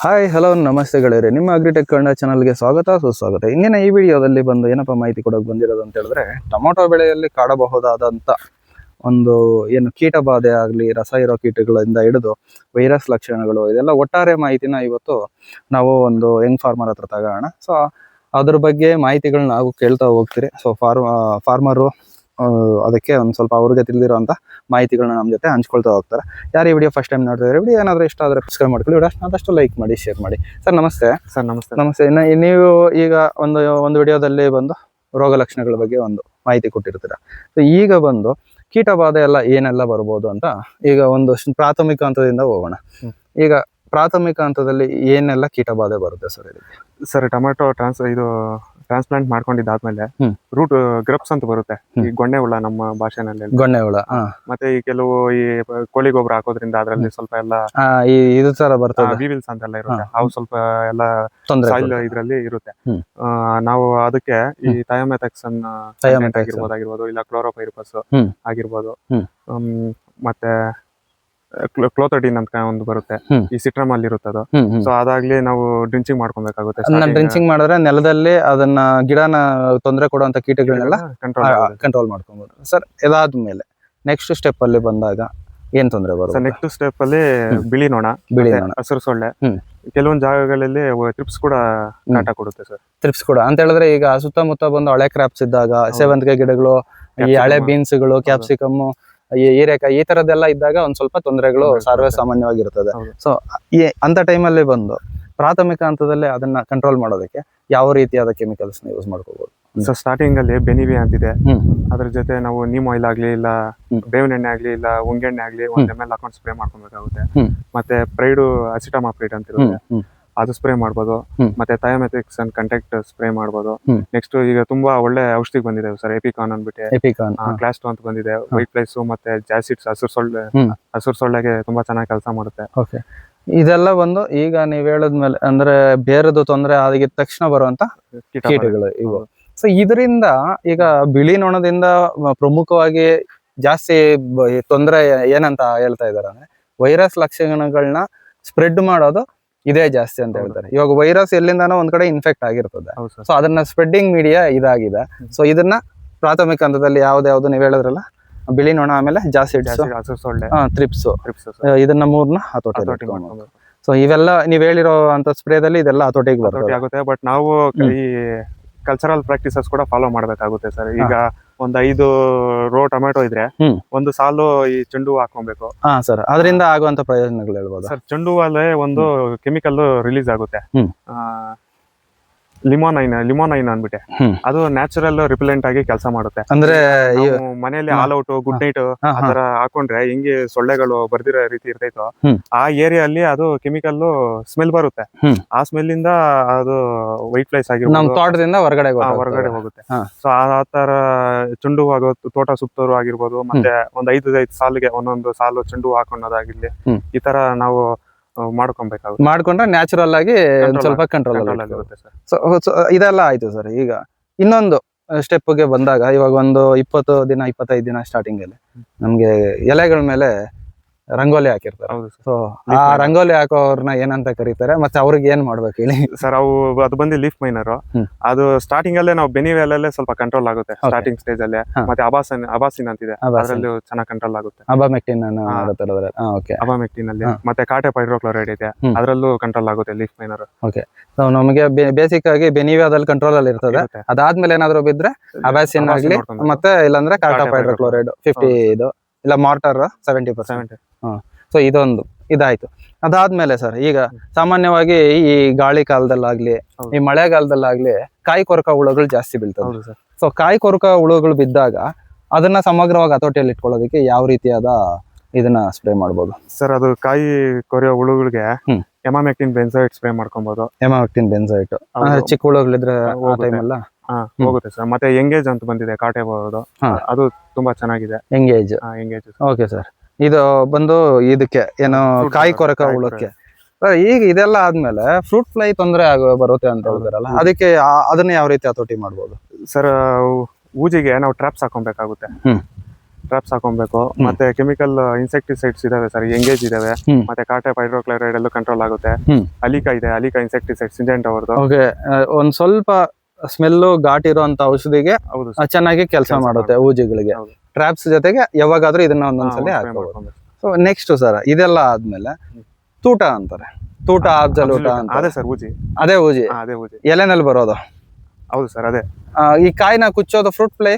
Hi hello ನಮಸ್ತೆ ನಿಮ್ಮ agritech Kannada ಚಾನಲ್ಗೆ ಸ್ವಾಗತ, ಸುಸ್ವಾಗತ. ಇಂದಿನ ಈ ವಿಡಿಯೋದಲ್ಲಿ ಬಂದು ಏನಪ್ಪ ಮಾಹಿತಿ ಕೊಡೋಕೆ ಬಂದಿರೋದು ಅಂತ ಹೇಳಿದ್ರೆ, ಟೊಮೊಟೊ ಬೆಳೆಯಲ್ಲಿ ಕಾಡಬಹುದಾದಂಥ ಒಂದು ಏನು ಕೀಟ ಬಾಧೆ ಆಗಲಿ, ರಸ ಇರೋ ಕೀಟಗಳಿಂದ ಹಿಡಿದು ವೈರಸ್ ಲಕ್ಷಣಗಳು, ಇದೆಲ್ಲ ಒಟ್ಟಾರೆ ಮಾಹಿತಿನ ಇವತ್ತು ನಾವು ಒಂದು ಯಂಗ್ ಫಾರ್ಮರ್ ಹತ್ರ ತಗೋಣ. ಸೊ ಅದ್ರ ಬಗ್ಗೆ ಮಾಹಿತಿಗಳನ್ನ ನಾವು ಕೇಳ್ತಾ ಹೋಗ್ತೀರಿ. ಸೊ ಫಾರ್ಮ, ಫಾರ್ಮರು ಅದಕ್ಕೆ ಒಂದು ಸ್ವಲ್ಪ ಅವ್ರಿಗೆ ತಿಳಿದಿರೋಂಥ ಮಾಹಿತಿಗಳನ್ನ ನಮ್ಮ ಜೊತೆ ಹಂಚ್ಕೊಳ್ತಾ ಹೋಗ್ತಾರೆ. ಯಾರು ಈ ವಿಡಿಯೋ ಫಸ್ಟ್ ಟೈಮ್ ನೋಡ್ತಾ ಇದ್ದಾರೆ ವಿಡಿಯೋ ಏನಾದರೂ ಇಷ್ಟ ಆದರೆ ಸಬ್ಸ್ಕ್ರೈಬ್ ಮಾಡ್ಕೊಳ್ಳಿ. ವಿಡಿಯೋ ಆದಷ್ಟು ಲೈಕ್ ಮಾಡಿ ಶೇರ್ ಮಾಡಿ. ಸರ್ ನಮಸ್ತೆ. ಸರ್ ನಮಸ್ತೆ. ನಮಸ್ತೆ. ಇನ್ನು ನೀವು ಈಗ ಒಂದು ಒಂದು ವಿಡಿಯೋದಲ್ಲಿ ಬಂದು ರೋಗ ಲಕ್ಷಣಗಳ ಬಗ್ಗೆ ಒಂದು ಮಾಹಿತಿ ಕೊಟ್ಟಿರ್ತೀರ? ಸೊ ಈಗ ಬಂದು ಕೀಟ ಬಾಧೆ ಎಲ್ಲ ಏನೆಲ್ಲ ಬರ್ಬೋದು ಅಂತ ಈಗ ಒಂದು ಪ್ರಾಥಮಿಕ ಹಂತದಿಂದ ಹೋಗೋಣ. ಈಗ ಪ್ರಾಥಮಿಕ ಹಂತದಲ್ಲಿ ಏನೆಲ್ಲ ಕೀಟ ಬಾಧೆ ಬರುತ್ತೆ ಸರ್ ಇದಕ್ಕೆ ಸರ್ ಟೊಮೆಟೊ ಟ್ರಾನ್ಸ್ ಇದು ಟ್ರಾನ್ಸ್ಪ್ಲಾಂಟ್ ಮಾಡ್ಕೊಂಡಿದ್ದಾದ್ಮೇಲೆ ಹ್ಮ್. ರೂಟ್ ಗ್ರಬ್ಸ್ ಅಂತ ಬರುತ್ತೆ. ಈ ಗೊಂಡೆ ಹುಳ ನಮ್ಮ ಭಾಷೆನಲ್ಲಿ ಗೊಂಡೆ ಹುಳ ಮತ್ತೆ ಈ ಕೆಲವು ಈ ಕೋಳಿ ಗೊಬ್ಬರ ಹಾಕೋದ್ರಿಂದ ಅದರಲ್ಲಿ ಸ್ವಲ್ಪ ಎಲ್ಲ ಆ, ಈ ಇದು ತರ ಬರ್ತದೆ ಅಂತ ಅಂತೆಲ್ಲ ಇರುತ್ತೆ ಅವು ಸ್ವಲ್ಪ ಎಲ್ಲ ತೊಂದರೆ ಸಾಯಿಲ್ ಇದ್ರಲ್ಲಿ ಇರುತ್ತೆ ಹ್ಮ್. ಆ, ನಾವು ಅದಕ್ಕೆ ಈ ಥಯೋಮೆಥೆಕ್ಸ್ ಅನ್ನ Thiamethoxam. ಆಗಿರ್ಬೋದು ಆಗಿರ್ಬೋದು ಇಲ್ಲ ಕ್ಲೋರೋಪೈರಿಪಸ್ ಹ್ಮ್. ಆಗಿರ್ಬೋದು ಹ್ಮ್. ಹ್ಮ್, ಮತ್ತೆ ಕ್ಲೋತಡಿನ್ ಅಂತ ಒಂದು ಬರುತ್ತೆ. ಈ ಸಿಟ್ರಮ್ ಅಲ್ಲಿ ಇರುತ್ತೆ ಅದು ಸೊ ಅದಾಗ್ಲಿ ನಾವು ಡ್ರಿಂಚಿಂಗ್ ಮಾಡ್ಕೊಬೇಕಾಗುತ್ತೆ ಡ್ರಿಂಚಿಂಗ್ ಮಾಡಿದ್ರೆ ನೆಲದಲ್ಲಿ ಅದನ್ನ ಗಿಡನ ತೊಂದರೆ ಕೊಡುವಂತ ಕೀಟಗಳನ್ನೆಲ್ಲ ಕಂಟ್ರೋಲ್ ಕಂಟ್ರೋಲ್ ಮಾಡ್ಕೊಬೋದು. ಸರ್ ಇದಾದ್ಮೇಲೆ ನೆಕ್ಸ್ಟ್ ಸ್ಟೆಪ್ ಅಲ್ಲಿ ಬಂದಾಗ ಏನ್ ತೊಂದರೆ ಬರುತ್ತೆ? ನೆಕ್ಸ್ಟ್ ಸ್ಟೆಪ್ ಅಲ್ಲಿ ಬಿಳಿ ನೋಣ ಬಿಳಿ ನೊಣ. ಹಸಿರು ಸೊಳ್ಳೆ. ಕೆಲವೊಂದು ಜಾಗಗಳಲ್ಲಿ ಟ್ರಿಪ್ಸ್ ಕೂಡ ನಾಟ ಕೊಡುತ್ತೆ ಸರ್ ಟ್ರಿಪ್ಸ್ ಕೂಡ. ಅಂತ ಹೇಳಿದ್ರೆ ಈಗ ಸುತ್ತಮುತ್ತ ಬಂದು ಹಳೆ ಕ್ರಾಪ್ಸ್ ಇದ್ದಾಗ ಸೇವಂತಿಗೆ ಗಿಡಗಳು ಈ. ಹಳೆ ಬೀನ್ಸ್ಗಳು ಕ್ಯಾಪ್ಸಿಕಮ್ ಹೀರೆಕಾಯಿ ಈ ತರದೆಲ್ಲ ಇದ್ದಾಗ ಒಂದ್ ಸ್ವಲ್ಪ ತೊಂದರೆಗಳು ತೊಂದ್ರೆ ಸರ್ವೇ. ಸಾಮಾನ್ಯವಾಗಿರ್ತದೆ. ಸೊ ಅಂತ ಟೈಮಲ್ಲಿ ಬಂದು ಪ್ರಾಥಮಿಕ ಹಂತದಲ್ಲಿ ಅದನ್ನ ಕಂಟ್ರೋಲ್ ಮಾಡೋದಕ್ಕೆ ಯಾವ ರೀತಿಯಾದ ಕೆಮಿಕಲ್ಸ್ ಯೂಸ್ ಮಾಡ್ಕೋಬಹುದು ಸೊ ಸ್ಟಾರ್ಟಿಂಗ್ ಅಲ್ಲಿ ಬೆನಿವಿ ಅಂತಿದೆ. ಇದೆ ಅದ್ರ ಜೊತೆ ನಾವು ನೀಮ್ ಆಯಿಲ್ ಆಗ್ಲಿ ಇಲ್ಲ. ಬೇವಿನ ಎಣ್ಣೆ ಆಗ್ಲಿ ಇಲ್ಲ ಉಂಗೆಣ್ಣೆ ಆಗ್ಲಿ ಒಂದ್ ಎಂ ಎಲ್ ಹಾಕೊಂಡು ಸ್ಪ್ರೇ ಮಾಡ್ಕೊಬೇಕಾಗುತ್ತೆ. ಮತ್ತೆ ಪ್ರೈಡು ಅಸಿಟಮಾಪ್ರಿಡ್ ಅಂತ ಹ್ಮ್ ಇರುತ್ತೆ ಅದು ಸ್ಪ್ರೇ ಮಾಡ್ಬೋದು. ಮತ್ತೆ ಥಯೋಮೆಥಿಕ್ಸ್ ಅಂಡ್ ಕಂಟೆಕ್ಟ್ ಸ್ಪ್ರೇ ಮಾಡ್ಬೋದು. ನೆಕ್ಸ್ಟ್ ಈಗ ತುಂಬಾ ಒಳ್ಳೆ ಔಷಧಿ ಬಂದಿದೆ ಸರ್ ಎಪಿಕಾನ್ ಅಂದ್ಬಿಟ್ಟು. ಎಪಿಕಾನ್ ಕ್ಲಾಸ್ ಟು ಅಂತ ಬಂದಿದೆ. ವೈಟ್ ಪ್ಲೇಸ್ ಮತ್ತೆ ಜಾಸಿಡ್ಸ್ ಹಸಿರು ಸೊಳ್ಳೆ. ಹಸಿರು ಸೊಳ್ಳೆಗೆ ತುಂಬಾ ಚೆನ್ನಾಗಿ ಕೆಲಸ ಮಾಡುತ್ತೆ. ಓಕೆ ಇದೆಲ್ಲ ಬಂದು ಈಗ ನೀವ್ ಹೇಳದ್ಮೇಲೆ ಅಂದ್ರೆ ಬೇರೆದು ತೊಂದರೆ ಆಗಿದ ತಕ್ಷಣ ಬರುವಂತ ಕೀಟ ಕೀಟಗಳು ಇವು. ಸೊ ಇದರಿಂದ ಈಗ ಬಿಳಿ ನೊಣದಿಂದ ಪ್ರಮುಖವಾಗಿ ಜಾಸ್ತಿ ತೊಂದರೆ ಏನಂತ ಹೇಳ್ತಾ ಇದಾರೆ ಅಂದ್ರೆ ವೈರಸ್ ಲಕ್ಷಣಗಳನ್ನ ಸ್ಪ್ರೆಡ್ ಮಾಡೋದು ಇದೇ ಜಾಸ್ತಿ ಅಂತ ಹೇಳ್ತಾರೆ. ಇವಾಗ ವೈರಸ್ ಎಲ್ಲಿಂದಾನೋ ಒಂದ್ ಕಡೆ ಇನ್ಫೆಕ್ಟ್ ಆಗಿರ್ತದೆ. ಸೊ ಅದನ್ನ ಸ್ಪ್ರೆಡ್ಡಿಂಗ್ ಮೀಡಿಯಾ ಇದಾಗಿದೆ. ಸೊ ಇದನ್ನ ಪ್ರಾಥಮಿಕ ಹಂತದಲ್ಲಿ ಯಾವ್ದು ನೀವು ಹೇಳಿದ್ರಲ್ಲ? ಬಿಳಿ ನೊಣ ಆಮೇಲೆ ಜಾಸ್ತಿ ತ್ರಿಪ್ಸ್ ಟ್ರಿಪ್ಸ್ ಇದನ್ನ ಮೂರ್ನ ಹತೋಟಿ ಸೊ ಇವೆಲ್ಲ ನೀವ್ ಹೇಳಿರೋ ಅಂತ ಸ್ಪ್ರೇದಲ್ಲಿ ಇದೆಲ್ಲ ಹತೋಟಿಗೆ ಬರುತ್ತೆ ಬಟ್ ನಾವು ಈ ಕಲ್ಚರಲ್ ಪ್ರಾಕ್ಟೀಸಸ್ ಕೂಡ ಫಾಲೋ ಮಾಡ್ಬೇಕಾಗುತ್ತೆ ಸರ್. ಈಗ ಒಂದ್ ಐದು ರೋ ಟೊಮೆಟೊ ಇದ್ರೆ ಒಂದು ಸಾಲು ಈ ಚೆಂಡು ಹೂವು ಹಾಕೊಬೇಕು ಹಾ ಸರ್. ಅದರಿಂದ ಆಗುವಂತ ಪ್ರಯೋಜನಗಳು ಹೇಳ್ಬೋದು? ಸರ್ ಚೆಂಡು ಹೂವಲ್ಲೇ ಒಂದು ಕೆಮಿಕಲ್ ರಿಲೀಸ್ ಆಗುತ್ತೆ. ಲಿಮೋನೈನ್ ಲಿಮೋನೈನ್ ಅಂದ್ಬಿಟ್ಟೆ. ಅದು ನ್ಯಾಚುರಲ್ ರಿಪೆಲೆಂಟ್ ಆಗಿ ಕೆಲಸ ಮಾಡುತ್ತೆ ಅಂದ್ರೆ ಮನೆಯಲ್ಲಿ. All Out Good Knight. ಆತರ ಹಾಕೊಂಡ್ರೆ ಹಿಂಗೆ ಸೊಳ್ಳೆಗಳು ಬರ್ದಿರೋ ರೀತಿ ಇರ್ತೈತೋ. ಆ ಏರಿಯಲ್ಲಿ ಅದು ಕೆಮಿಕಲ್ ಸ್ಮೆಲ್ ಬರುತ್ತೆ. ಆ ಸ್ಮೆಲ್ ಇಂದ ಅದು ವೈಟ್ ಫ್ಲೈಸ್ ನಮ್ ಆಗಿರ್ಬೋದು ತೋಟದಿಂದ ಹೊರಗಡೆ ಹೊರಗಡೆ ಹೋಗುತ್ತೆ. ಸೊ ಆ ತರ ಚೆಂಡು ಆಗೋ ತೋಟ ಸುತ್ತೋರು ಆಗಿರ್ಬೋದು ಮತ್ತೆ ಒಂದ್ ಐದು ಐದು ಸಾಲಿಗೆ ಒಂದೊಂದು ಸಾಲು ಚೆಂಡು ಹೂ ಹಾಕೊಂಡೋದಾಗಿರ್ಲಿ ಈ ತರ ನಾವು ಮಾಡ್ಕೊಬೇಕಾಗುತ್ತೆ. ಮಾಡ್ಕೊಂಡ್ರೆ ನ್ಯಾಚುರಲ್ ಆಗಿ ಒಂದ್ ಸ್ವಲ್ಪ ಕಂಟ್ರೋಲ್ ಆಗಿರುತ್ತೆ ಇದೆಲ್ಲ ಆಯ್ತು ಸರ್ ಈಗ. ಇನ್ನೊಂದು ಸ್ಟೆಪ್ಗೆ ಬಂದಾಗ ಇವಾಗ ಒಂದು ಇಪ್ಪತ್ತು ದಿನ ಇಪ್ಪತ್ತೈದು ದಿನ ಸ್ಟಾರ್ಟಿಂಗ್ ಅಲ್ಲಿ ನಮ್ಗೆ ಎಲೆಗಳ ಮೇಲೆ ರಂಗೋಲಿ ಹಾಕಿರ್ತಾರೆ. ಹೌದು ಸೊ ಆ ರಂಗೋಲಿ ಹಾಕೋರ್ನ ಏನಂತ ಕರೀತಾರೆ ಮತ್ತೆ ಅವ್ರಿಗೆ ಏನ್ ಮಾಡ್ಬೇಕು ಹೇಳಿ? ಸರ್ ಅವು ಅದು ಬಂದು ಲೀಫ್ ಮೈನರ್ ಅದು ಸ್ಟಾರ್ಟಿಂಗ್ ಅಲ್ಲೇ ನಾವು ಬೆನಿವೇಲಲ್ಲೇ ಸ್ವಲ್ಪ ಕಂಟ್ರೋಲ್ ಆಗುತ್ತೆ. ಸ್ಟಾರ್ಟಿಂಗ್ ಸ್ಟೇಜ್ ಅಲ್ಲೇ. ಮತ್ತೆ ಅಬಾಸಿನ್ ಅಬಾಸಿನ್ ಅಂತಿದೆ. ಇದೆ ಅದರಲ್ಲಿ ಚೆನ್ನಾಗಿ ಕಂಟ್ರೋಲ್ ಆಗುತ್ತೆ. ಅಬಾಮೆಕ್ಟಿನ್ ಓಕೆ ಅಬಾಮೆಕ್ಟಿನ್ ಅಲ್ಲಿ. ಮತ್ತೆ ಕಾಟೆ ಪೈಡ್ರೋಕ್ಲೋರೈಡ್ ಇದೆ. ಅದರಲ್ಲೂ ಕಂಟ್ರೋಲ್ ಆಗುತ್ತೆ ಲೀಫ್ ಮೈನರ್ ಸೊ ನಮಗೆ ಬೇಸಿಕ್ ಆಗಿ ಬೆನಿವಿಯಾದಲ್ಲಿ ಕಂಟ್ರೋಲ್ ಅಲ್ಲಿ ಇರ್ತದೆ. ಅದಾದ್ಮೇಲೆ ಏನಾದ್ರು ಬಿದ್ರೆ ಅಬಾಸಿನ್ ಆಗ್ಲಿ ಮತ್ತೆ ಇಲ್ಲಾಂದ್ರೆ ಕಾಟಾ ಪೈಡ್ರೋಕ್ಲೋರೈಡ್ ಫಿಫ್ಟಿ ಇದು. ಇಲ್ಲ ಮಾರ್ಟರ್ ಸೆವೆಂಟಿ ಪರ್ಸೆಂಟ್ ಹಾಂ. ಸೊ ಇದೊಂದು. ಇದಾಯ್ತು. ಅದಾದ್ಮೇಲೆ ಸರ್ ಈಗ ಸಾಮಾನ್ಯವಾಗಿ ಈ ಗಾಳಿ ಕಾಲದಲ್ಲಾಗ್ಲಿ. ಈ ಮಳೆಗಾಲದಲ್ಲಾಗ್ಲಿ ಕಾಯಿ ಕೊರಕ ಹುಳುಗಳು ಜಾಸ್ತಿ ಬೀಳ್ತವೆ ಸೊ ಕಾಯಿ ಕೊರಕ ಹುಳುಗಳು ಬಿದ್ದಾಗ ಅದನ್ನ ಸಮಗ್ರವಾಗಿ ಹತೋಟಿಯಲ್ಲಿ ಇಟ್ಕೊಳ್ಳೋದಕ್ಕೆ ಯಾವ ರೀತಿಯಾದ ಇದನ್ನ ಸ್ಪ್ರೇ ಮಾಡ್ಬೋದು? ಸರ್ ಅದು ಕಾಯಿ ಕೊರೆಯೋ ಹುಳುಗಳಿಗೆ. ಎಮಾಮೆಕ್ಟಿನ್ ಬೆನ್ಸೈಟ್ ಸ್ಪ್ರೇ ಮಾಡ್ಕೊಬಹುದು ಎಮಾಮೆಕ್ಟಿನ್ ಬೆನ್ಸೈಟ್. ಚಿಕ್ಕ ಹುಳುಗಳಿದ್ರೆ ಹೋಗುತ್ತೆ. ಸರ್ ಮತ್ತೆ ಎಂಗೇಜ್ ಅಂತ ಬಂದಿದೆ ಕಾಟೆ ಬರೋದು. ಅದು ತುಂಬಾ ಚೆನ್ನಾಗಿದೆ. ಎಂಗೇಜ್ ಎಂಗೇಜ್ ಓಕೆ ಸರ್ ಇದು ಬಂದು ಇದಕ್ಕೆ ಏನು ಕಾಯಿ ಕೊರಕ ಉಳಕ್ಕೆ ಈಗ ಇದೆಲ್ಲ ಆದ್ಮೇಲೆ ಫ್ರೂಟ್ ಫ್ಲೈ ತೊಂದರೆ ಆಗ ಬರುತ್ತೆ ಅಂತ ಹೇಳಿದ್ರಲ್ಲ ಅದಕ್ಕೆ ಅದನ್ನ ಯಾವ ರೀತಿ ಹತೋಟಿ ಮಾಡ್ಬೋದು? ಸರ್ ಊಜಿಗೆ ನಾವು ಟ್ರಾಪ್ಸ್ ಹಾಕೊಬೇಕಾಗುತ್ತೆ. ಟ್ರಾಪ್ಸ್ ಹಾಕೊಬೇಕು. ಮತ್ತೆ ಕೆಮಿಕಲ್ ಇನ್ಸೆಕ್ಟಿಸೈಡ್ಸ್ ಇದಾವೆ ಸರ್ ಎಂಗೇಜ್ ಇದಾವೆ. ಮತ್ತೆ ಕಾಟೆ ಹೈಡ್ರೋಕ್ಲೋರೈಡ್ ಎಲ್ಲೂ ಕಂಟ್ರೋಲ್ ಆಗುತ್ತೆ. ಅಲಿಕಾ ಇದೆ ಅಲಿಕಾ ಇನ್ಸೆಕ್ಟಿಸೈಡ್ ಸಿಂಜೆಂಟ್ ಅವ್ರದ್ದು ಓಕೆ ಒಂದ್ ಸ್ವಲ್ಪ ಸ್ಮೆಲ್ಲು ಘಾಟ್ ಇರುವಂತ ಔಷಧಿಗೆ ಹೌದು ಚೆನ್ನಾಗಿ ಕೆಲಸ ಮಾಡುತ್ತೆ ಊಜಿಗಳಿಗೆ. ಹೌದು. ಟ್ರಾಪ್ಸ್ ಜೊತೆಗೆ ಯಾವಾಗಾದ್ರೂ ಇದನ್ನ ಒಂದೊಂದ್ಸಲಿ ಹಾಕೋಬಹುದು ಸೊ ನೆಕ್ಸ್ಟ್ ಸರ್ ಇದೆಲ್ಲ ಆದ್ಮೇಲೆ ತೂಟ ಅಂತಾರೆ. ತೂಟ ಅಬ್ಸಲ್ಯೂಟ ಅಂತ ಅದೇ ಸರ್ ಊಜಿ. ಅದೇ ಊಜಿ. ಹಾ, ಅದೇ ಊಜಿ. ಎಲೆನಲ್ಲಿ ಬರೋದು. ಹೌದು ಸರ್ ಅದೇ. ಆ, ಈ ಕಾಯಿನ ಕುಚ್ಚೋದು ಫ್ರೂಟ್ ಪ್ಲೇ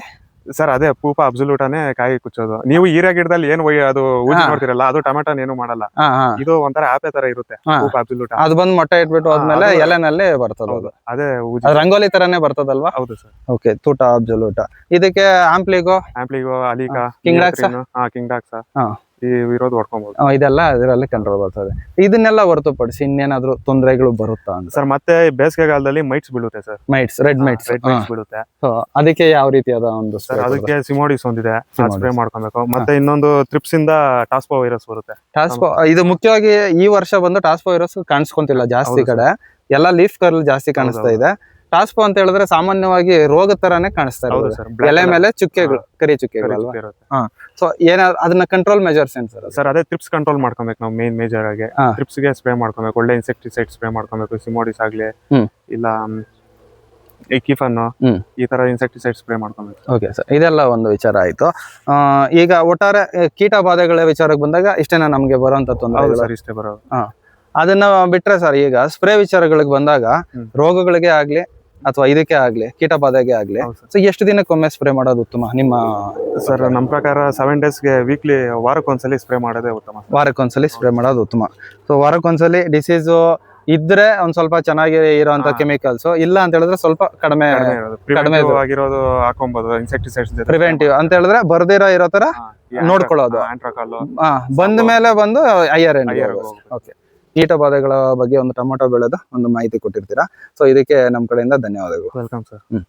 ಸರ್ ಅದೇ ಪೂಪ ಅಬ್ಸಲ್ಯೂಟಾನೇ ಕಾಯಿ ಕುಚ್ಚೋದು. ನೀವು ಹೀರೆ ಗಿಡದಲ್ಲಿ ಏನ್ ಒಯ್ಯ- ಅದು ಊಜಿ ಹಾ. ನೋಡ್ತಿರಲ್ಲ ಅದು ಟೊಮೆಟೊ ಏನು ಮಾಡಲ್ಲ. ಹಾ ಹಾ. ಇದು ಒಂಥರ ಆಪೆ ತರ ಇರುತ್ತೆ ಹಾ. ಪೂಪ ಅಬ್ಸಲ್ಯೂಟ ಅದು ಬಂದ್ ಮೊಟ್ಟೆ ಇಟ್ಬಿಟ್ಟು ಹೋದ್ಮೇಲೆ ಅದು- ಎಲೆನಲ್ಲಿ ಬರ್ತದ ಅದು. ಅದೇ ಊಜಿ. ಅದು ರಂಗೋಲಿ ತರಾನೇ ಬರ್ತದಲ್ವಾ? ಹೌದು ಸರ್. ಓಕೆ ತೂಟ ಅಬ್ಸಲ್ಯೂಟ ಇದಕ್ಕೆ Ampligo Ampligo Alika King Dox ಹಾ ಕಿಂಗ್ ಡಾಕ್ಸ್ ಇರೋದು ಹೊಡ್ಕೊಬಹುದು ಇದೆಲ್ಲ ಇದರಲ್ಲಿ ಕಂಟ್ರೋಲ್ ಬರ್ತದೆ. ಇದನ್ನೆಲ್ಲ ಹೊರತುಪಡಿಸಿ ಇನ್ನೇನಾದ್ರೂ ತೊಂದರೆಗಳು ಬರುತ್ತಾ ಅಂತ? ಸರ್ ಮತ್ತೆ ಬೇಸಿಗೆಗಾಲದಲ್ಲಿ ಮೈಟ್ಸ್ ಬೀಳುತ್ತೆ sir. Mites red mites red mites ಬೀಳುತ್ತೆ. ಅದಕ್ಕೆ ಯಾವ ರೀತಿಯಾದ ಒಂದು ಸರ್ ಅದಕ್ಕೆ ಸಿಮೋಡಿಸ್ ಒಂದಿದೆ ಸ್ಪ್ರೇ ಮಾಡ್ಕೊಬೇಕು. ಮತ್ತೆ ಇನ್ನೊಂದು ಟ್ರಿಪ್ಸ್ ಇಂದ ಟಾಸ್ಪೋ ವೈರಸ್ ಬರುತ್ತೆ ಟಾಸ್ಪೋ ಇದು ಮುಖ್ಯವಾಗಿ ಈ ವರ್ಷ ಬಂದು ಟಾಸ್ಪೋ ವೈರಸ್ ಕಾಣಿಸ್ಕೊಂತಿಲ್ಲ ಜಾಸ್ತಿ ಕಡೆ. ಎಲ್ಲ ಲೀಫ್ ಕರ್ಲ್ ಜಾಸ್ತಿ ಕಾಣಿಸ್ತಾ ಇದೆ. ಟಾಸ್ಪೋ ಅಂತ ಹೇಳಿದ್ರೆ ಸಾಮಾನ್ಯವಾಗಿ ರೋಗ ತರಾನೇ ಕಾಣಿಸ್ತಾ ಇರೋದು. ಎಲೆ ಮೇಲೆ ಚುಕ್ಕೆಗಳು ಕರಿ ಚುಕ್ಕೆಗಳು ಅಲ್ವಾ? ಸೊ ಏನಾದ್ರು ಅದನ್ನ ಕಂಟ್ರೋಲ್ ಮೆಜರ್ಸ್ ಏನ್ ಸರ್ ಸರ್ ಅದೇ ಟ್ರಿಪ್ಸ್ ಕಂಟ್ರೋಲ್ ಮಾಡ್ಕೊಬೇಕು ನಾವು ಮೇನ್ ಮೇಜರ್ ಆಗಿ. ಟ್ರಿಪ್ಸ್ಗೆ ಸ್ಪ್ರೇ ಮಾಡ್ಕೊಬೇಕು ಒಳ್ಳೆ ಇನ್ಸೆಕ್ಟಿಸೈಡ್ ಸ್ಪ್ರೇ ಮಾಡ್ಕೊಬೇಕು ಸಿಮೋಡಿಸ್ ಆಗ್ಲಿ ಇಲ್ಲ ಈ ಕಿಫನ್ ಈ ತರ ಇನ್ಸೆಕ್ಟಿಸೈಡ್ ಸ್ಪ್ರೇ ಮಾಡ್ಕೊಬೇಕು. ಓಕೆ ಸರ್ ಇದೆಲ್ಲ ಒಂದು ವಿಚಾರ ಆಯ್ತು. ಈಗ ಒಟ್ಟಾರೆ ಕೀಟ ಬಾಧೆಗಳ ವಿಚಾರಕ್ಕೆ ಬಂದಾಗ ಇಷ್ಟೇನ ನಮ್ಗೆ ಬರುವಂತ ತೊಂದರೆ ಸರ್ ಇಷ್ಟೇ ಬರೋದು. ಅದನ್ನ ಬಿಟ್ರೆ ಸರ್ ಈಗ ಸ್ಪ್ರೇ ವಿಚಾರಗಳಿಗೆ ಬಂದಾಗ ರೋಗಗಳಿಗೆ ಆಗ್ಲಿ ಅಥವಾ ಇದಕ್ಕೆ ಆಗ್ಲಿ ಕೀಟ ಬಾಧೆಗೆ ಆಗ್ಲಿ. ಸೊ ಎಷ್ಟು ದಿನಕ್ಕೊಮ್ಮೆ ಸ್ಪ್ರೇ ಮಾಡೋದು ಉತ್ತಮ? ನಿಮ್ಮ ಸರ್ ನಮ್ಮ ಪ್ರಕಾರ ಸೆವೆನ್ ಡೇಸ್ಗೆ ವೀಕ್ಲಿ ವಾರಕ್ಕೊಂದ್ಸಲಿ ಸ್ಪ್ರೇ ಮಾಡೋದೇ ಉತ್ತಮ. ವಾರಕ್ಕೊಂದ್ಸಲಿ ಸ್ಪ್ರೇ ಮಾಡೋದು ಉತ್ತಮ. ಸೊ ವಾರಕ್ಕೊಂದ್ಸಲಿ ಡಿಸೀಸು ಇದ್ರೆ ಒಂದ್ ಸ್ವಲ್ಪ ಚೆನ್ನಾಗಿ ಇರುವಂತ. ಕೆಮಿಕಲ್ಸ್ ಇಲ್ಲ ಅಂತ ಹೇಳಿದ್ರೆ ಸ್ವಲ್ಪ ಕಡಿಮೆ ಕಡಿಮೆ. ಆಗಿರೋದು ಹಾಕೊಂಬೋದು ಇನ್ಸೆಕ್ಟಿಸೈಡ್ಸ್ ಪ್ರಿವೆಂಟಿವ್ ಅಂತ ಹೇಳಿದ್ರೆ ಬರ್ದಿರೋ ಇರೋ ತರ ನೋಡ್ಕೊಳ್ಳೋದು. ಬಂದ ಮೇಲೆ ಬಂದು ಐಆರ್ ಎನ್ ಓಕೆ ಕೀಟ ಬಾಧೆಗಳ ಬಗ್ಗೆ ಒಂದು ಟೊಮೆಟೊ ಬೆಳೆದ ಒಂದು ಮಾಹಿತಿ ಕೊಟ್ಟಿರ್ತೀರಾ? ಸೊ ಇದಕ್ಕೆ ನಮ್ಮ ಕಡೆಯಿಂದ ಧನ್ಯವಾದಗಳು. Welcome sir hmm.